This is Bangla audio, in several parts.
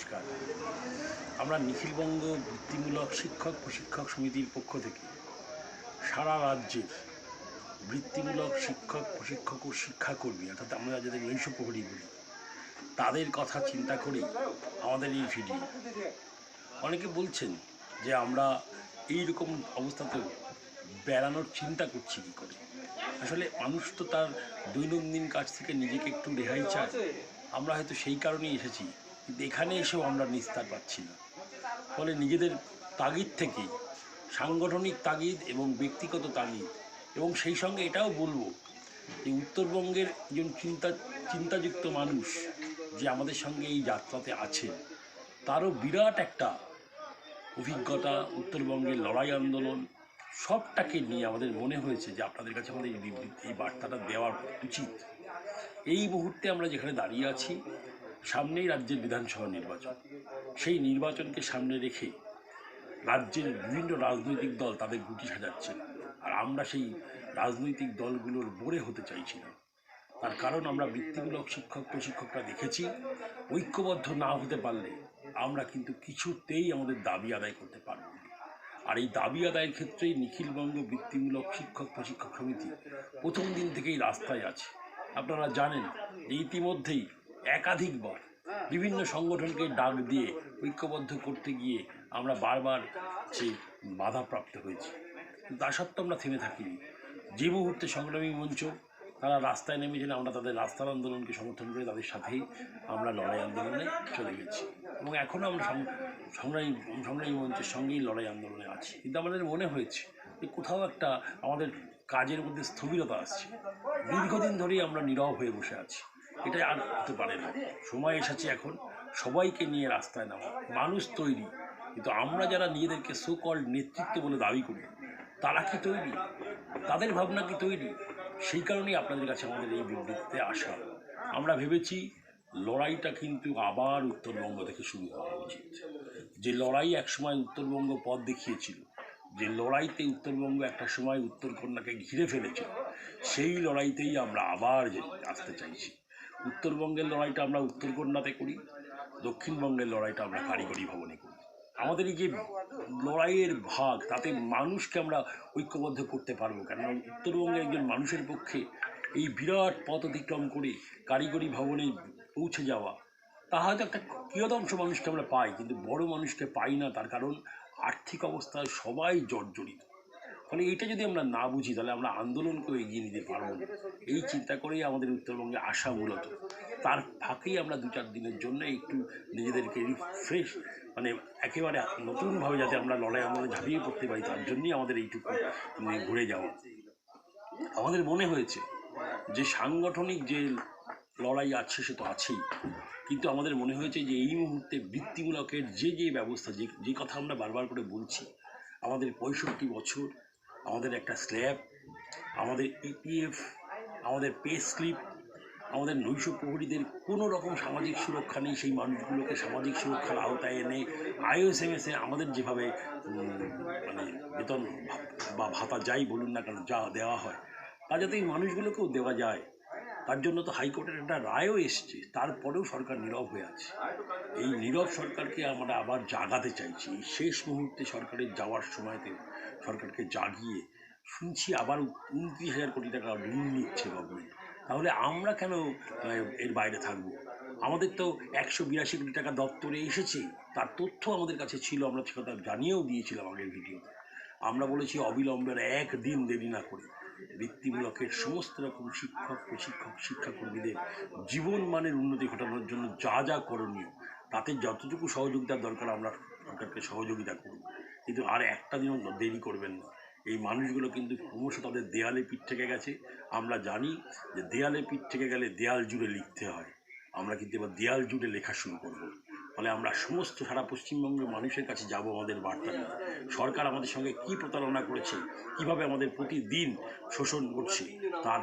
নমস্কার। আমরা নিখিলবঙ্গ বৃত্তিমূলক শিক্ষক প্রশিক্ষক সমিতির পক্ষ থেকে সারা রাজ্যের বৃত্তিমূলক শিক্ষক, প্রশিক্ষক ও শিক্ষাকর্মী, অর্থাৎ আমরা যাদের নৈশ প্রহরী বলি, তাদের কথা চিন্তা করেই আমাদের এই ভিডিও। অনেকে বলছেন যে আমরা এই রকম অবস্থাতেও বেড়ানোর চিন্তা করছি কী করে? আসলে মানুষ তো তার দৈনন্দিন কাজ থেকে নিজেকে একটু রেহাই চায়। আমরা হয়তো সেই কারণেই এসেছি কিন্তু এখানে এসেও আমরা নিস্তার পাচ্ছি না। ফলে নিজেদের তাগিদ থেকেই সাংগঠনিক তাগিদ এবং ব্যক্তিগত তাগিদ, এবং সেই সঙ্গে এটাও বলব যে উত্তরবঙ্গের একজন চিন্তা, চিন্তাযুক্ত মানুষ যে আমাদের সঙ্গে এই যাত্রাতে আছে, তারও বিরাট একটা অভিজ্ঞতা, উত্তরবঙ্গের লড়াই আন্দোলন, সবটাকে নিয়ে আমাদের মনে হয়েছে যে আপনাদের কাছে আমাদের এই এই বার্তাটা দেওয়া উচিত। এই মুহূর্তে আমরা যেখানে দাঁড়িয়ে আছি সামনেই রাজ্যের বিধানসভা নির্বাচন। সেই নির্বাচনকে সামনে রেখে রাজ্যের বিভিন্ন রাজনৈতিক দল তাদের গুটি সাজাচ্ছেন আর আমরা সেই রাজনৈতিক দলগুলোর বোরে হতে চাইছি না। তার কারণ আমরা বৃত্তিমূলক শিক্ষক, প্রশিক্ষকরা দেখেছি, ঐক্যবদ্ধ না হতে পারলে আমরা কিন্তু কিছুতেই আমাদের দাবি আদায় করতে পারব আর এই দাবি আদায়ের ক্ষেত্রেই নিখিলবঙ্গ বৃত্তিমূলক শিক্ষক, প্রশিক্ষক সমিতি প্রথম দিন থেকেই রাস্তায় আছে। আপনারা জানেন, ইতিমধ্যেই একাধিকবার বিভিন্ন সংগঠনকে ডাক দিয়ে ঐক্যবদ্ধ করতে গিয়ে আমরা বারবার সে বাধাপ্রাপ্ত হয়েছি। তা সত্ত্বেও আমরা থেমে থাকিনি। যে মুহূর্তে সংগ্রামী মঞ্চ তারা রাস্তায় নেমেছেন আমরা তাদের রাস্তার আন্দোলনকে সমর্থন করে তাদের সাথেই আমরা লড়াই আন্দোলনে চলে গেছি। এবং এখনও আমরা সংগ্রামী সংগ্রামী মঞ্চের সঙ্গেই লড়াই আন্দোলনে আছি। কিন্তু আমাদের মনে হয়েছে যে কোথাও একটা আমাদের কাজের মধ্যে স্থবিরতা আসছে। দীর্ঘদিন ধরেই আমরা নীরব হয়ে বসে আছি। এটা আর হতে পারে না। সময় এসেছে এখন সবাইকে নিয়ে রাস্তায় নামা। মানুষ তৈরি। কিন্তু আমরা যারা নিজেদেরকে সুকল নেতৃত্ব বলে দাবি করি, তারা কি তৈরি? তাদের ভাবনা কি তৈরি? সেই কারণেই আপনাদের কাছে আমাদের এই বিবৃতিতে আসা। আমরা ভেবেছি লড়াইটা কিন্তু আবার উত্তরবঙ্গ থেকে শুরু হওয়া উচিত। যে লড়াই একসময় উত্তরবঙ্গ পথ দেখিয়েছিল, যে লড়াইতে উত্তরবঙ্গ একটা সময় উত্তরকন্যাকে ঘিরে ফেলেছিল সেই লড়াইতেই আমরা আবার আসতে চাইছি। উত্তরবঙ্গের লড়াইটা আমরা উত্তরকন্যাতে করি, দক্ষিণবঙ্গের লড়াইটা আমরা কারিগরি ভবনে করি। আমাদের এই যে লড়াইয়ের ভাগ, তাতে মানুষকে আমরা ঐক্যবদ্ধ করতে পারব কেননা উত্তরবঙ্গে একজন মানুষের পক্ষে এই বিরাট পথ অতিক্রম করে কারিগরি ভবনে পৌঁছে যাওয়া তা হয়তো একটা কিয়দংশ মানুষকে আমরা পাই, কিন্তু বড় মানুষকে পাই না, তার কারণ আর্থিক অবস্থায় সবাই জর্জরিত। ফলে এইটা যদি আমরা না বুঝি, তাহলে আমরা আন্দোলনকেও এগিয়ে নিতে পারব না। এই চিন্তা করেই আমাদের উত্তরবঙ্গে আসা মূলত। তার ফাঁকেই আমরা দু চার দিনের জন্য একটু নিজেদেরকে রিফ্রেশ মানে একেবারে নতুনভাবে যাতে আমরা লড়াই আন্দোলনে ঝাঁপিয়ে পড়তে পারি, তার জন্যই আমাদের এইটুকু মানে ঘুরে যাওয়া। আমাদের মনে হয়েছে যে সাংগঠনিক যে লড়াই আছে, সে তো আছেই। কিন্তু আমাদের মনে হয়েছে যে এই মুহূর্তে বৃত্তিমূলকের যে যে ব্যবস্থা, যে যে কথা আমরা বারবার করে বলছি, আমাদের পঁয়ষট্টি বছর আমাদের একটা স্ল্যাব, আমাদের ইপিএফ আমাদের পে স্লিপ আমাদের নৈশ প্রহরীদের কোনো রকম সামাজিক সুরক্ষা নেই, সেই মানুষগুলোকে সামাজিক সুরক্ষার আওতায় এনে আইওএসএমএসে আমাদের যেভাবে মানে বেতন বা ভাতা যাই বলুন না কেন, যা দেওয়া হয়, তা যাতে এই মানুষগুলোকেও দেওয়া যায়। তার জন্য তো হাইকোর্টের একটা রায়ও এসছে। তারপরেও সরকার নীরব হয়ে আছে। এই নীরব সরকারকে আমরা আবার জাগাতে চাইছি। শেষ মুহূর্তে সরকারের যাওয়ার সময়তে সরকারকে জাগিয়ে শুনছি আবার উনত্রিশ হাজার কোটি টাকা ঋণ নিচ্ছে গভর্নমেন্ট তাহলে আমরা কেন এর বাইরে থাকব? আমাদের তো একশো বিরাশি কোটি টাকা দপ্তরে এসেছে। তার তথ্য আমাদের কাছে ছিল, আমরা সে কথা জানিয়েও দিয়েছিলাম আগের ভিডিওতে আমরা বলেছি অবিলম্বে একদিন দেরি না করে। বৃত্তিমূলকের সমস্ত রকম শিক্ষক, প্রশিক্ষক, শিক্ষাকর্মীদের জীবন মানের উন্নতি ঘটানোর জন্য যা যা করণীয়, তাতে যতটুকু সহযোগিতার দরকার আমরা সরকারকে সহযোগিতা করব। কিন্তু আর একটা দিনও দেরি করবেন না। এই মানুষগুলো কিন্তু ক্রমশ তাদের দেয়ালে পিঠ থেকে গেছে। আমরা জানি যে দেয়ালে পিঠ থেকে গেলে দেয়াল জুড়ে লিখতে হয়। আমরা কিন্তু এবার দেয়াল জুড়ে লেখা শুরু করব। ফলে আমরা সমস্ত সারা পশ্চিমবঙ্গের মানুষের কাছে যাব আমাদের বার্তা। নিয়ে সরকার আমাদের সঙ্গে কী প্রতারণা করেছে, কীভাবে আমাদের প্রতিদিন শোষণ করছে, তার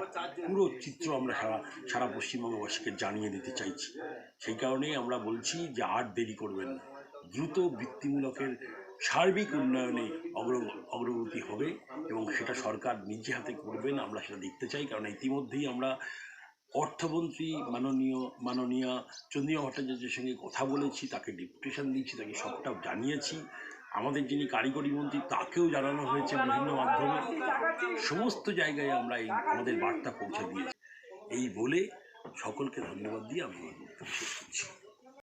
পুরো চিত্র আমরা সারা সারা পশ্চিমবঙ্গবাসীকে জানিয়ে দিতে চাইছি। সেই কারণেই আমরা বলছি যে আর দেরি করবেন না। দ্রুত বৃত্তিমূলকের সার্বিক উন্নয়নে অগ্র অগ্রগতি হবে এবং সেটা সরকার নিজে হাতে করবেন, আমরা সেটা দেখতে চাই। কারণ ইতিমধ্যেই আমরা অর্থমন্ত্রী মাননীয়, মাননীয়া চন্দ্রিয়া ভট্টাচার্যের সঙ্গে কথা বলেছি, তাকে ডিপুটেশন দিয়েছি, তাকে সবটা জানিয়েছি। আমাদের যিনি কারিগরি মন্ত্রী, তাকেও জানানো হয়েছে বিভিন্ন মাধ্যমে। সমস্ত জায়গায় আমরা এই আমাদের বার্তা পৌঁছে দিয়েছি। এই বলে সকলকে ধন্যবাদ দিয়ে আমি শেষ করছি।